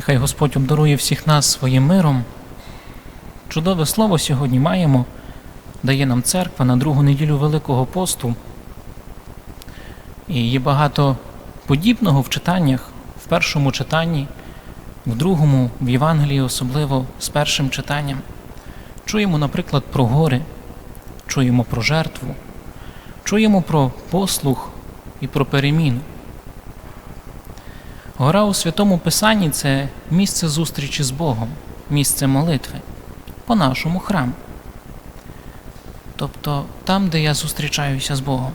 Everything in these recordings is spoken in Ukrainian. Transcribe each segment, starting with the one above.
Нехай Господь обдарує всіх нас своїм миром. Чудове слово сьогодні маємо, дає нам церква на другу неділю Великого посту. І є багато подібного в читаннях, в першому читанні, в другому, в Євангелії, особливо з першим читанням. Чуємо, наприклад, про гори, чуємо про жертву, чуємо про послух і про переміну. Гора у Святому Писанні це місце зустрічі з Богом, місце молитви, по нашому храму. Тобто там, де я зустрічаюся з Богом.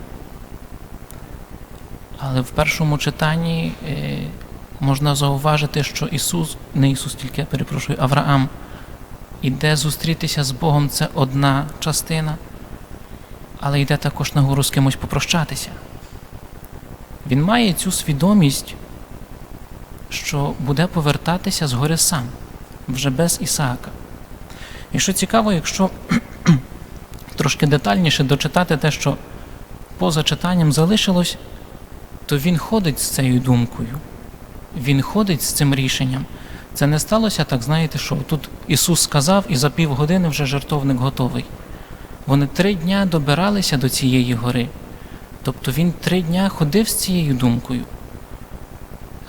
Але в першому читанні е, можна зауважити, що Ісус, не Ісус, тільки перепрошую, Авраам, іде зустрітися з Богом це одна частина, але йде також на гору з кимось попрощатися. Він має цю свідомість, що буде повертатися з гори сам, вже без Ісаака. І що цікаво, якщо трошки детальніше дочитати те, що поза читанням залишилось, то він ходить з цією думкою, він ходить з цим рішенням. Це не сталося так, знаєте, що тут Ісус сказав, і за півгодини вже жертовник готовий. Вони три дня добиралися до цієї гори. Тобто він три дня ходив з цією думкою.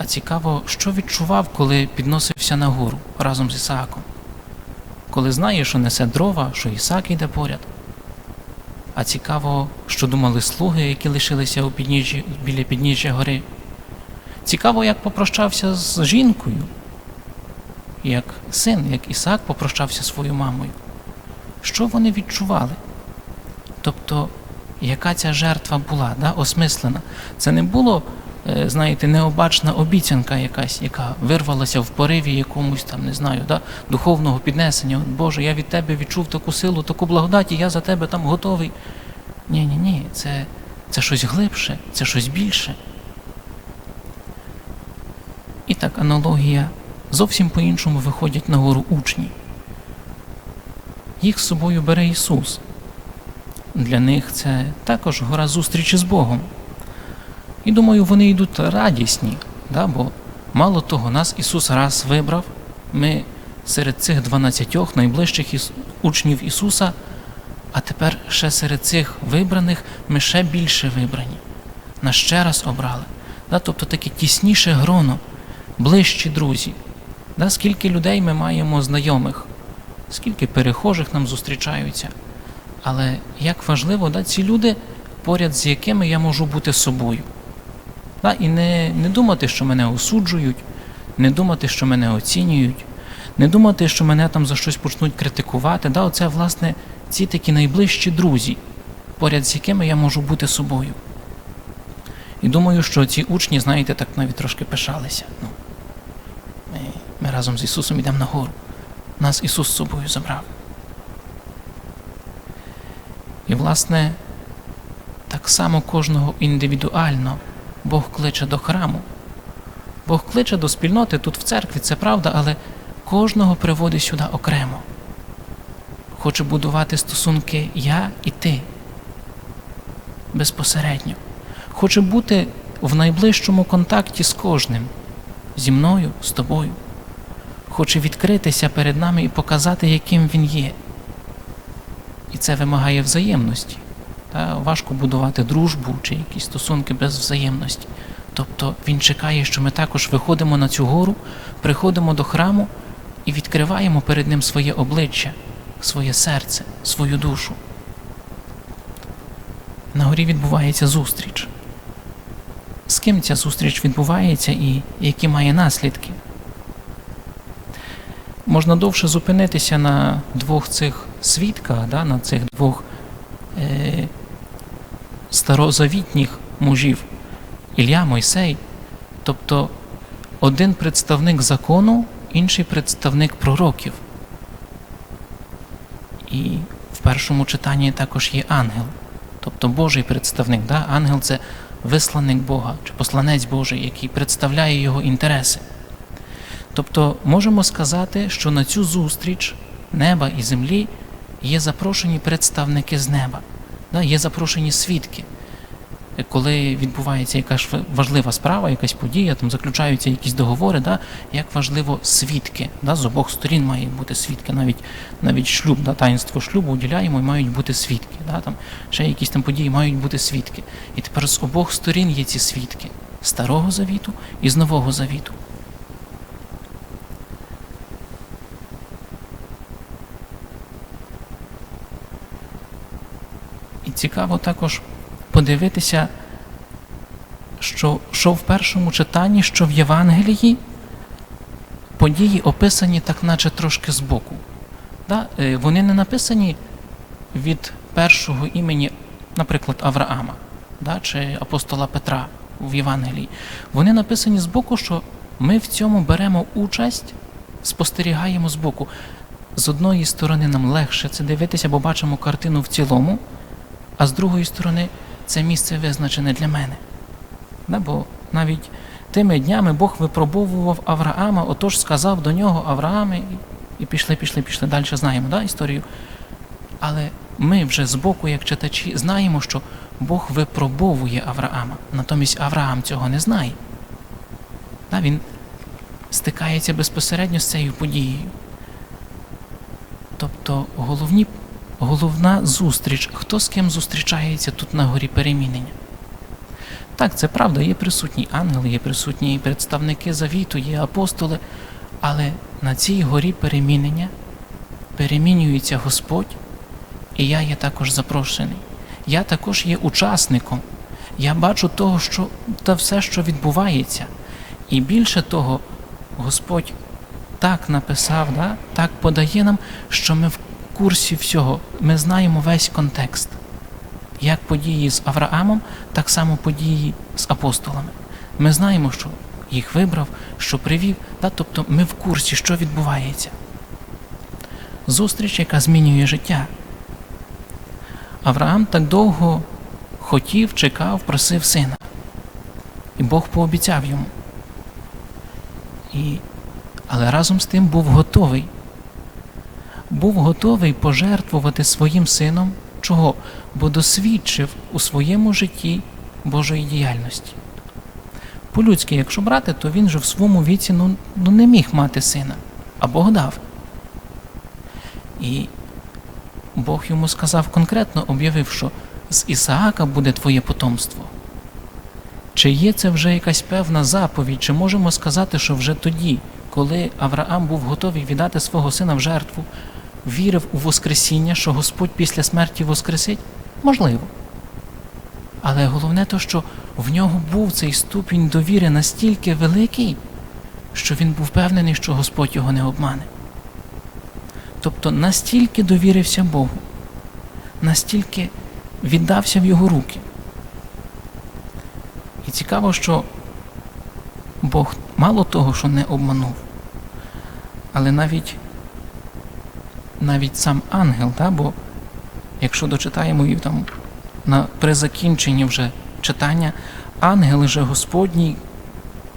Цікаво, що відчував, коли підносився на гору разом з Ісааком, коли знає, що несе дрова, що Ісаак йде поряд. А цікаво, що думали слуги, які лишилися у підніжжі, біля підніжжя гори. Цікаво, як попрощався з жінкою, як син, як Ісаак попрощався своєю мамою. Що вони відчували? Тобто, яка ця жертва була, да, осмислена? Це не було, знаєте, необачна обіцянка якась, яка вирвалася в пориві якомусь там, не знаю, да, духовного піднесення. От, Боже, я від тебе відчув таку силу, таку благодать, і я за тебе там готовий. Ні, ні, ні, це, це щось глибше, це щось більше. І так аналогія зовсім по-іншому виходять на гору учні. Їх з собою бере Ісус. Для них це також гора зустрічі з Богом. І думаю, вони йдуть радісні, да? бо мало того, нас Ісус раз вибрав, ми серед цих дванадцятьох найближчих учнів Ісуса, а тепер ще серед цих вибраних ми ще більше вибрані. Нас ще раз обрали. Да? Тобто таке тісніше гроно, ближчі друзі. Да? Скільки людей ми маємо знайомих, скільки перехожих нам зустрічаються. Але як важливо, да, ці люди, поряд з якими я можу бути собою. Да, і не, не думати, що мене осуджують, не думати, що мене оцінюють, не думати, що мене там за щось почнуть критикувати. Да, Оце, власне, ці такі найближчі друзі, поряд з якими я можу бути собою. І думаю, що ці учні, знаєте, так навіть трошки пишалися. Ну, Ми, ми разом з Ісусом йдемо на гору. Нас Ісус з собою забрав. І, власне, так само кожного індивідуально Бог кличе до храму. Бог кличе до спільноти тут в церкві, це правда, але кожного приводить сюди окремо. Хоче будувати стосунки я і ти безпосередньо. Хоче бути в найближчому контакті з кожним, зі мною, з тобою. Хоче відкритися перед нами і показати, яким він є. І це вимагає взаємності. Та важко будувати дружбу чи якісь стосунки без взаємності. Тобто він чекає, що ми також виходимо на цю гору, приходимо до храму і відкриваємо перед ним своє обличчя, своє серце, свою душу. На горі відбувається зустріч. З ким ця зустріч відбувається і які має наслідки? Можна довше зупинитися на двох цих свідках, да, на цих двох е, старозавітніх мужів Ілля Мойсей. Тобто один представник закону, інший представник пророків. І в першому читанні також є ангел, тобто Божий представник. Да? Ангел це висланник Бога чи посланець Божий, який представляє його інтереси. Тобто можемо сказати, що на цю зустріч неба і землі є запрошені представники з неба, є запрошені свідки. е, коли відбувається якась важлива справа, якась подія, там заключаються якісь договори, да, як важливо свідки. Да, з обох сторін має бути свідки, навіть навіть шлюб, да, таїнство шлюбу уділяємо і мають бути свідки. Да, там, ще якісь там події мають бути свідки. І тепер з обох сторін є ці свідки Старого Завіту і з Нового Завіту. Цікаво також подивитися, що, що в першому читанні, що в Євангелії події описані так, наче трошки збоку. Да? е, Вони не написані від першого імені, наприклад, Авраама да? чи апостола Петра в Євангелії. Вони написані збоку, що ми в цьому беремо участь, спостерігаємо збоку. З одної сторони, нам легше це дивитися, бо бачимо картину в цілому, а з другої сторони, це місце визначене для мене. Бо навіть тими днями Бог випробовував Авраама, отож сказав до нього Аврааме, і- пішли, пішли, пішли. Далі знаємо да, історію. Але ми вже збоку, як читачі, знаємо, що Бог випробовує Авраама. Натомість Авраам цього не знає. Да, він стикається безпосередньо з цією подією. Тобто головні, головна зустріч, хто з ким зустрічається тут на горі перемінення. Так, це правда, є присутні ангели, є присутні представники завіту, є апостоли, але на цій горі перемінення перемінюється Господь, і я є також запрошений. Я також є учасником. Я бачу того, що та все, що відбувається. І більше того, Господь так написав, да, так подає нам, що ми в курсі всього, ми знаємо весь контекст. Як події з Авраамом, так само події з апостолами. Ми знаємо, що їх вибрав, що привів, да, тобто ми в курсі, що відбувається. Зустріч, яка змінює життя. Авраам так довго хотів, чекав, просив сина. І Бог пообіцяв йому. І... Але разом з тим був готовий. Був готовий пожертвувати своїм сином. Чого? Бо досвідчив у своєму житті Божої діяльності. По-людськи, якщо брати, то він же в своєму віці ну, ну не міг мати сина, а Бог дав. І Бог йому сказав конкретно, об'явив, що з Ісаака буде твоє потомство. Чи є це вже якась певна заповідь, чи можемо сказати, що вже тоді, коли Авраам був готовий віддати свого сина в жертву, вірив у Воскресіння, що Господь після смерті воскресить? Можливо. Але головне то, що в нього був цей ступінь довіри настільки великий, що він був впевнений, що Господь його не обмане. Тобто настільки довірився Богу, настільки віддався в його руки. І цікаво, що Бог мало того, що не обманув, але навіть навіть сам ангел, да, бо якщо дочитаємо і там на, при закінченні вже читання, ангел же Господній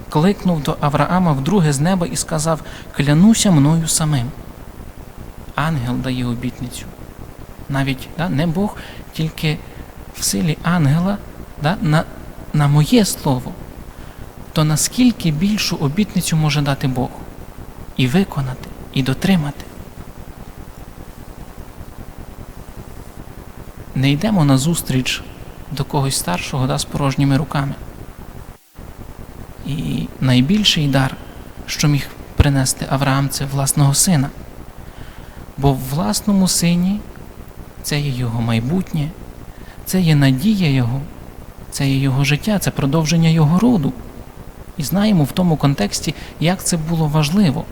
кликнув до Авраама вдруге з неба і сказав: Клянуся мною самим. Ангел дає обітницю. Навіть да, не Бог, тільки в силі ангела да, на, на моє слово, то наскільки більшу обітницю може дати Бог і виконати, і дотримати. Не йдемо на зустріч до когось старшого да, з порожніми руками. І найбільший дар, що міг принести Авраам, це власного сина. Бо в власному сині це є його майбутнє, це є надія Його, це є його життя, це продовження його роду. І знаємо в тому контексті, як це було важливо.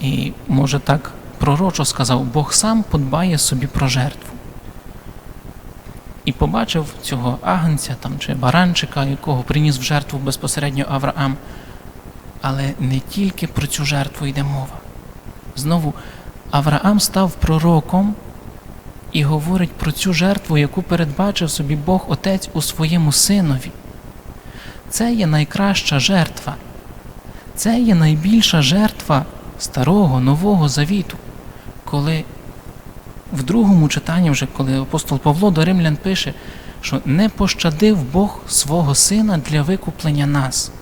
І може так пророчо сказав, Бог сам подбає собі про жертву. І побачив цього агнця там, чи баранчика, якого приніс в жертву безпосередньо Авраам. Але не тільки про цю жертву йде мова. Знову Авраам став пророком і говорить про цю жертву, яку передбачив собі Бог Отець у своєму синові. Це є найкраща жертва, це є найбільша жертва старого Нового Завіту, коли в другому читанні, вже коли апостол Павло до римлян пише, що не пощадив Бог свого сина для викуплення нас.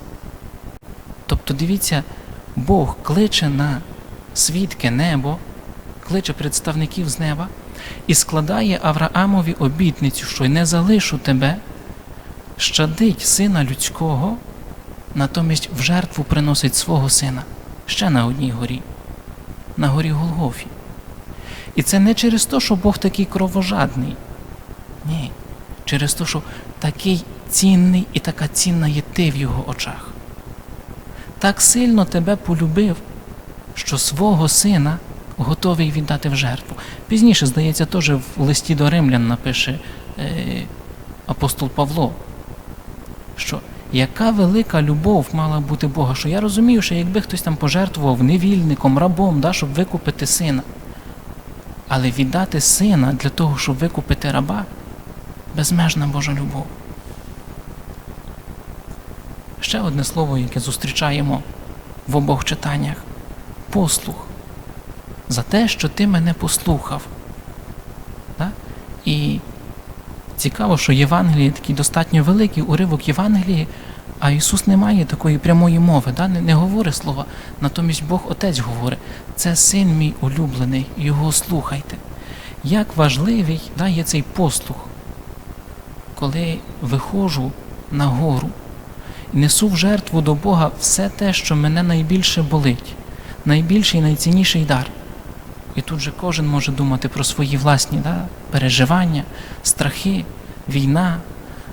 Тобто, дивіться, Бог кличе на свідке небо, кличе представників з неба і складає Авраамові обітницю, що й не залишу тебе, щадить сина людського, натомість в жертву приносить свого сина ще на одній горі, на горі Голгофі. І це не через те, що Бог такий кровожадний. Ні. Через те, що такий цінний і така цінна є ти в його очах. Так сильно тебе полюбив, що свого сина готовий віддати в жертву. Пізніше, здається, теж в листі до римлян напише е, апостол Павло, що яка велика любов мала бути Бога, що я розумію, що якби хтось там пожертвував невільником, рабом, да, щоб викупити сина. Але віддати сина для того, щоб викупити раба безмежна Божа любов. Ще одне слово, яке зустрічаємо в обох читаннях послух. За те, що ти мене послухав. Да? І цікаво, що Євангеліє такий достатньо великий уривок Євангелії, а Ісус не має такої прямої мови, да? не, не говорить слова. Натомість Бог Отець говорить, це син мій улюблений, його слухайте. Як важливий да, є цей послух, коли виходжу на гору і несу в жертву до Бога все те, що мене найбільше болить, найбільший і найцінніший дар. І тут же кожен може думати про свої власні да, переживання, страхи, війна,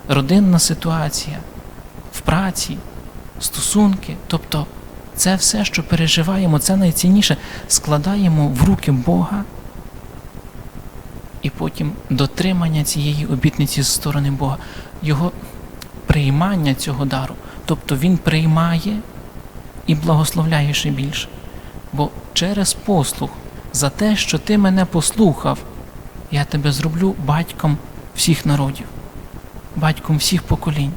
родинна ситуація, в праці, стосунки. Тобто це все, що переживаємо, це найцінніше, складаємо в руки Бога і потім дотримання цієї обітниці з сторони Бога, Його приймання цього дару. Тобто Він приймає і благословляє ще більше. Бо через послух за те, що ти мене послухав, я тебе зроблю батьком всіх народів, батьком всіх поколінь.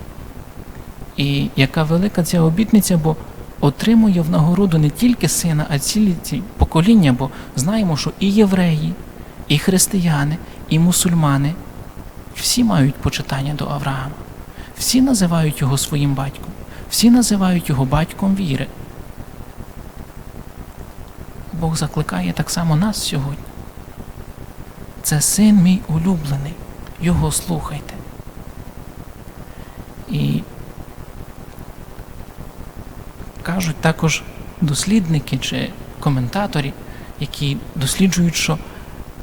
І яка велика ця обітниця, бо отримує в нагороду не тільки сина, а цілі ці покоління, бо знаємо, що і євреї, і християни, і мусульмани всі мають почитання до Авраама, всі називають його своїм батьком, всі називають його батьком віри. Бог закликає так само нас сьогодні. Це син мій улюблений, його слухайте. І кажуть також дослідники чи коментаторі, які досліджують, що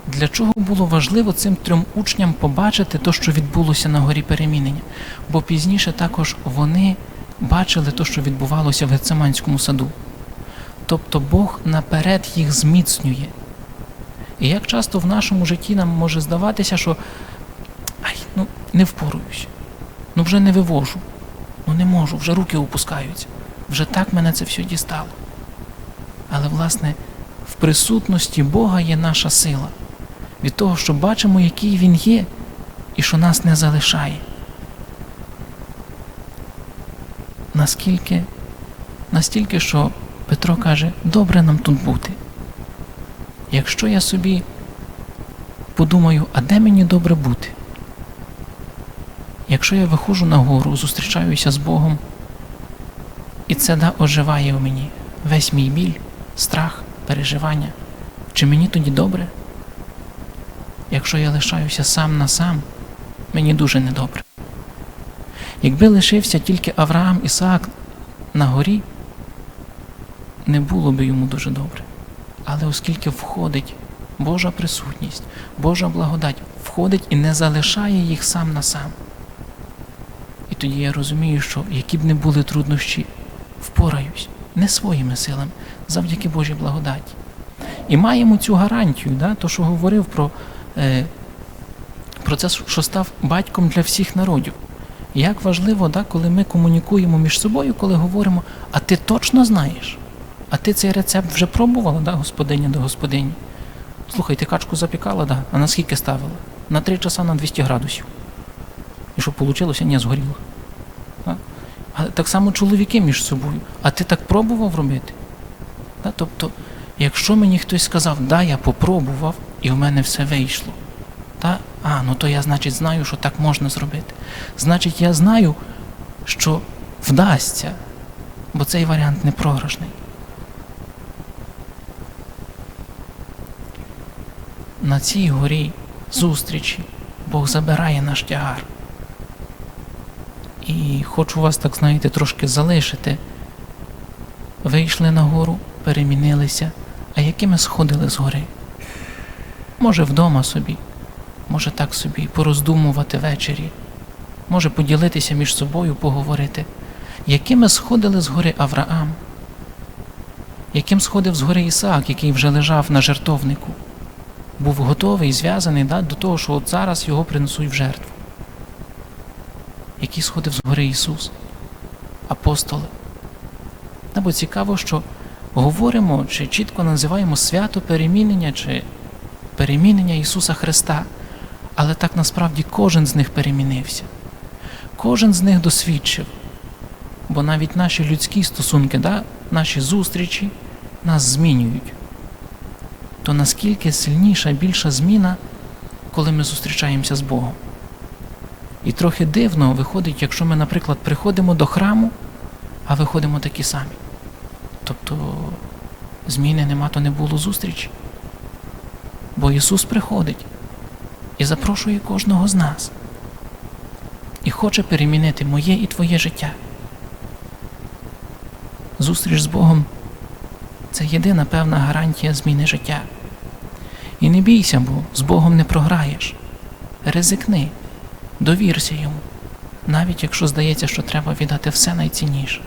для чого було важливо цим трьом учням побачити те, що відбулося на горі перемінення. Бо пізніше також вони бачили те, що відбувалося в Гецеманському саду. Тобто Бог наперед їх зміцнює. І як часто в нашому житті нам може здаватися, що ай, ну не впоруюсь, ну вже не вивожу, ну не можу, вже руки опускаються, вже так мене це все дістало. Але, власне, в присутності Бога є наша сила від того, що бачимо, який Він є, і що нас не залишає. Наскільки, настільки, що Петро каже, добре нам тут бути. Якщо я собі подумаю, а де мені добре бути? Якщо я виходжу на гору, зустрічаюся з Богом, і це да оживає в мені весь мій біль, страх, переживання, чи мені тоді добре? Якщо я лишаюся сам на сам, мені дуже недобре. Якби лишився тільки Авраам Ісаак на горі, не було би йому дуже добре. Але оскільки входить Божа присутність, Божа благодать, входить і не залишає їх сам на сам. І тоді я розумію, що які б не були труднощі, впораюсь не своїми силами, завдяки Божій благодаті. І маємо цю гарантію, да, то, що говорив про, е, про це, що став батьком для всіх народів. Як важливо, да, коли ми комунікуємо між собою, коли говоримо, а ти точно знаєш? А ти цей рецепт вже пробувала, да, господиня до господині? Слухай, ти качку запікала, да? а на скільки ставила? На 3 часа на 200 градусів. І що вийшло? Ні, згоріло. Да? Але так само чоловіки між собою. А ти так пробував робити? Да? Тобто, якщо мені хтось сказав, да, я попробував, і в мене все вийшло. Та? А, ну то я, значить, знаю, що так можна зробити. Значить, я знаю, що вдасться, бо цей варіант не програшний. На цій горі зустрічі. Бог забирає наш тягар. І хочу вас, так знаєте, трошки залишити. Вийшли на гору, перемінилися, а якими сходили з гори? Може, вдома собі, може так собі пороздумувати ввечері, може поділитися між собою, поговорити, якими сходили з гори Авраам, яким сходив з гори Ісаак, який вже лежав на жертовнику, був готовий, зв'язаний да, до того, що от зараз його принесуть в жертву. Який сходив з гори Ісус, апостоли. Та бо цікаво, що говоримо чи чітко називаємо свято перемінення чи перемінення Ісуса Христа, але так насправді кожен з них перемінився. Кожен з них досвідчив. Бо навіть наші людські стосунки, да, наші зустрічі нас змінюють. То наскільки сильніша, більша зміна, коли ми зустрічаємося з Богом. І трохи дивно виходить, якщо ми, наприклад, приходимо до храму, а виходимо такі самі. Тобто зміни нема, то не було зустрічі. Бо Ісус приходить і запрошує кожного з нас і хоче перемінити моє і твоє життя. Зустріч з Богом це єдина певна гарантія зміни життя. І не бійся, бо з Богом не програєш. Ризикни, довірся йому, навіть якщо здається, що треба віддати все найцінніше.